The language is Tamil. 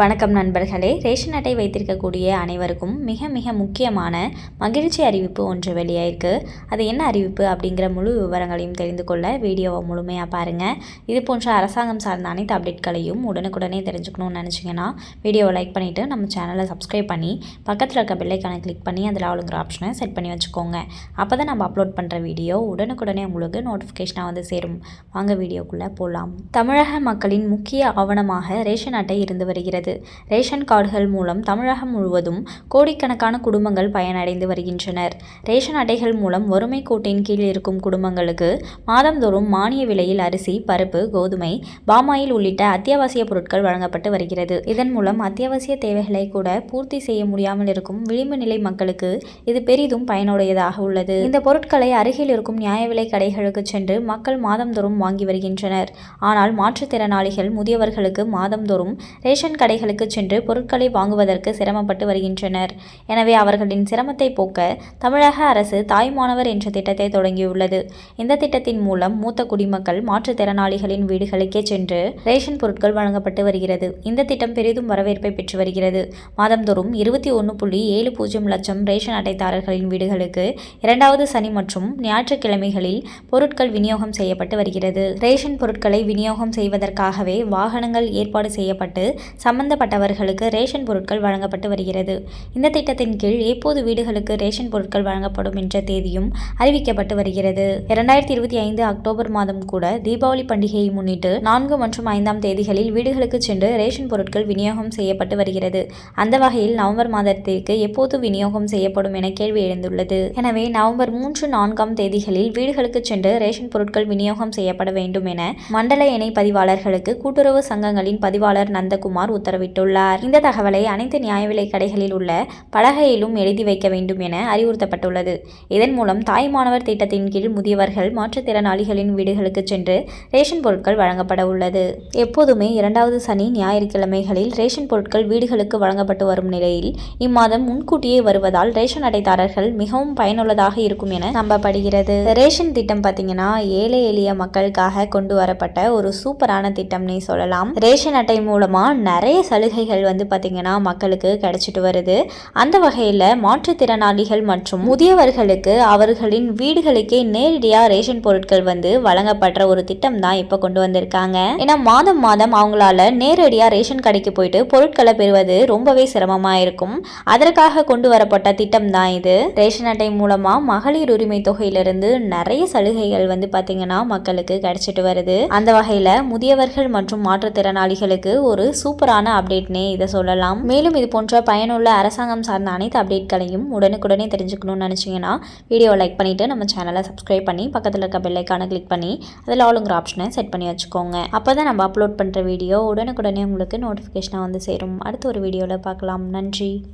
வணக்கம் நண்பர்களே. ரேஷன் அட்டை வைத்திருக்கக்கூடிய அனைவருக்கும் மிக மிக முக்கியமான மகிழ்ச்சி அறிவிப்பு ஒன்று வெளியாயிருக்கு. அது என்ன அறிவிப்பு அப்படிங்கிற முழு விவரங்களையும் தெரிந்து கொள்ள வீடியோவை முழுமையாக பாருங்கள் இது போன்ற அரசாங்கம் சார்ந்த அனைத்து அப்டேட்களையும் உடனுக்குடனே தெரிஞ்சுக்கணும்னு நினச்சிங்கன்னா வீடியோவை லைக் பண்ணிவிட்டு நம்ம சேனலை சப்ஸ்கிரைப் பண்ணி பக்கத்தில் இருக்க பெல்லைக்கான கிளிக் பண்ணி அதில் ஆளுங்கிற ஆப்ஷனை செட் பண்ணி வச்சுக்கோங்க. அப்போ தான் நம்ம அப்லோட் பண்ணுற வீடியோ உடனுக்குடனே உங்களுக்கு நோட்டிஃபிகேஷனாக வந்து சேரும். வாங்க வீடியோக்குள்ளே போகலாம் தமிழக மக்களின் முக்கிய ஆவணமாக ரேஷன் அட்டை இருந்து வருகிறது. வருகிறது ரேஷன் கார்டுகள் மூலம் தமிழகம் முழுவதும் கோடிக்கணக்கான குடும்பங்கள் பயனடைந்து வருகின்றனர். ரேஷன் அட்டைகள் மூலம் வறுமை கோட்டின் கீழ் இருக்கும் குடும்பங்களுக்கு மாதந்தோறும் மானிய விலையில் அரிசி பருப்பு கோதுமை பாமாயில் உள்ளிட்ட அத்தியாவசிய பொருட்கள் வழங்கப்பட்டு வருகிறது. இதன் மூலம் அத்தியாவசிய தேவைகளை கூட பூர்த்தி செய்ய முடியாமல் இருக்கும் விளிம்பு நிலை மக்களுக்கு இது பெரிதும் பயனுடையதாக உள்ளது. இந்த பொருட்களை அருகில் இருக்கும் நியாய விலை கடைகளுக்கு சென்று மக்கள் மாதந்தோறும் வாங்கி வருகின்றனர். ஆனால் மாற்றுத்திறனாளிகள் முதியவர்களுக்கு மாதந்தோறும் ரேஷன் கடை கடைகளுக்கு சென்று பொருட்களை வாங்குவதற்கு சிரமப்பட்டு வருகின்றனர். எனவே அவர்களின் சிரமத்தை போக்க தமிழக அரசு தாய்மானவர் என்ற திட்டத்தை தொடங்கியுள்ளது. இந்த திட்டத்தின் மூலம் மூத்த குடிமக்கள் மாற்றுத்திறனாளிகளின் வீடுகளுக்கே சென்று ரேஷன் பொருட்கள் வழங்கப்பட்டு வருகிறது. இந்த திட்டம் பெரிதும் வரவேற்பை பெற்று வருகிறது. மாதந்தோறும் இருபத்தி ஒன்று புள்ளி ஏழு பூஜ்ஜியம் லட்சம் ரேஷன் அட்டைதாரர்களின் வீடுகளுக்கு இரண்டாவது சனி மற்றும் ஞாயிற்றுக்கிழமைகளில் பொருட்கள் விநியோகம் செய்யப்பட்டு வருகிறது. ரேஷன் பொருட்களை விநியோகம் செய்வதற்காகவே வாகனங்கள் ஏற்பாடு செய்யப்பட்டு சம்பந்த சம்பந்தப்பட்டவர்களுக்கு ரேஷன் பொருட்கள் வழங்கப்பட்டு வருகிறது. இந்த திட்டத்தின் கீழ் எப்போது வீடுகளுக்கு ரேஷன் பொருட்கள் வழங்கப்படும் என்ற தேதியும் அறிவிக்கப்பட்டு வருகிறது. இரண்டாயிரத்தி இருபத்தி ஐந்து அக்டோபர் மாதம் கூட தீபாவளி பண்டிகையை முன்னிட்டு நான்கு மற்றும் ஐந்தாம் தேதிகளில் வீடுகளுக்கு சென்று ரேஷன் பொருட்கள் விநியோகம் செய்யப்பட்டு வருகிறது. அந்த வகையில் நவம்பர் மாதத்திற்கு எப்போது விநியோகம் செய்யப்படும் என கேள்வி எழுந்துள்ளது. எனவே நவம்பர் மூன்று நான்காம் தேதிகளில் வீடுகளுக்கு சென்று ரேஷன் பொருட்கள் விநியோகம் செய்யப்பட வேண்டும் என மண்டல இணை பதிவாளர்களுக்கு கூட்டுறவு சங்கங்களின் பதிவாளர் நந்தகுமார் உத்தரவு உத்தரவிட்டுள்ளார். இந்த தகவலை அனைத்து நியாய விலை கடைகளில் உள்ள பலகையிலும் எழுதி வைக்க வேண்டும் என அறிவுறுத்தப்பட்டுள்ளது. இதன் மூலம் தாய் மாணவர் திட்டத்தின் கீழ் முதியவர்கள் மாற்றுத்திறனாளிகளின் வீடுகளுக்கு சென்று ரேஷன் பொருட்கள் வழங்கப்பட உள்ளது. எப்போதுமே இரண்டாவது சனி ஞாயிற்றுக்கிழமைகளில் ரேஷன் பொருட்கள் வீடுகளுக்கு வழங்கப்பட்டு வரும் நிலையில் இம்மாதம் முன்கூட்டியே வருவதால் ரேஷன் அட்டைதாரர்கள் மிகவும் பயனுள்ளதாக இருக்கும் என நம்பப்படுகிறது. ரேஷன் திட்டம் பார்த்தீங்கன்னா ஏழை எளிய மக்களுக்காக கொண்டு வரப்பட்ட ஒரு சூப்பரான திட்டம்னே சொல்லலாம். ரேஷன் அட்டை மூலமா நிறைய சலுகைகள் வந்து பார்த்திங்கன்னா மக்களுக்கு கிடைச்சிட்டு வருது. அந்த வகையில் மாற்றுத்திறனாளிகள் மற்றும் முதியவர்களுக்கு அவர்களின் வீடுகளுக்கே நேரடியாக ரேஷன் பொருட்கள் வந்து வழங்கப்படுற ஒரு திட்டம் தான் இப்போ கொண்டு வந்திருக்காங்க. ஏன்னா மாதம் மாதம் அவங்களால நேரடியாக ரேஷன் கடைக்கு போயிட்டு பொருட்களை பெறுவது ரொம்பவே சிரமமாக இருக்கும். அதற்காக கொண்டு வரப்பட்ட திட்டம் தான் இது. ரேஷன் அட்டை மூலமாக மகளிர் உரிமை தொகையிலிருந்து நிறைய சலுகைகள் வந்து பார்த்தீங்கன்னா மக்களுக்கு கிடைச்சிட்டு வருது. அந்த வகையில் முதியவர்கள் மற்றும் மாற்றுத்திறனாளிகளுக்கு ஒரு சூப்பரான அப்டேட்னே இதை சொல்லலாம். மேலும் இது போன்ற பயனுள்ள அரசாங்கம் சார்ந்த அனைத்து அப்டேட்களையும் உடனுக்குடனே தெரிஞ்சுக்கணும்னு நினச்சிங்கன்னா வீடியோ லைக் பண்ணிவிட்டு நம்ம சேனலை சப்ஸ்கிரைப் பண்ணி பக்கத்தில் இருக்க பெல்லைக்கான கிளிக் பண்ணி அதில் ஆளுங்கிற ஆப்ஷனை செட் பண்ணி வச்சுக்கோங்க. அப்போ தான் நம்ம அப்லோட் பண்ணுற வீடியோ உடனுக்குடனே உங்களுக்கு நோட்டிஃபிகேஷனாக வந்து சேரும். அடுத்த ஒரு வீடியோவில் பார்க்கலாம். நன்றி.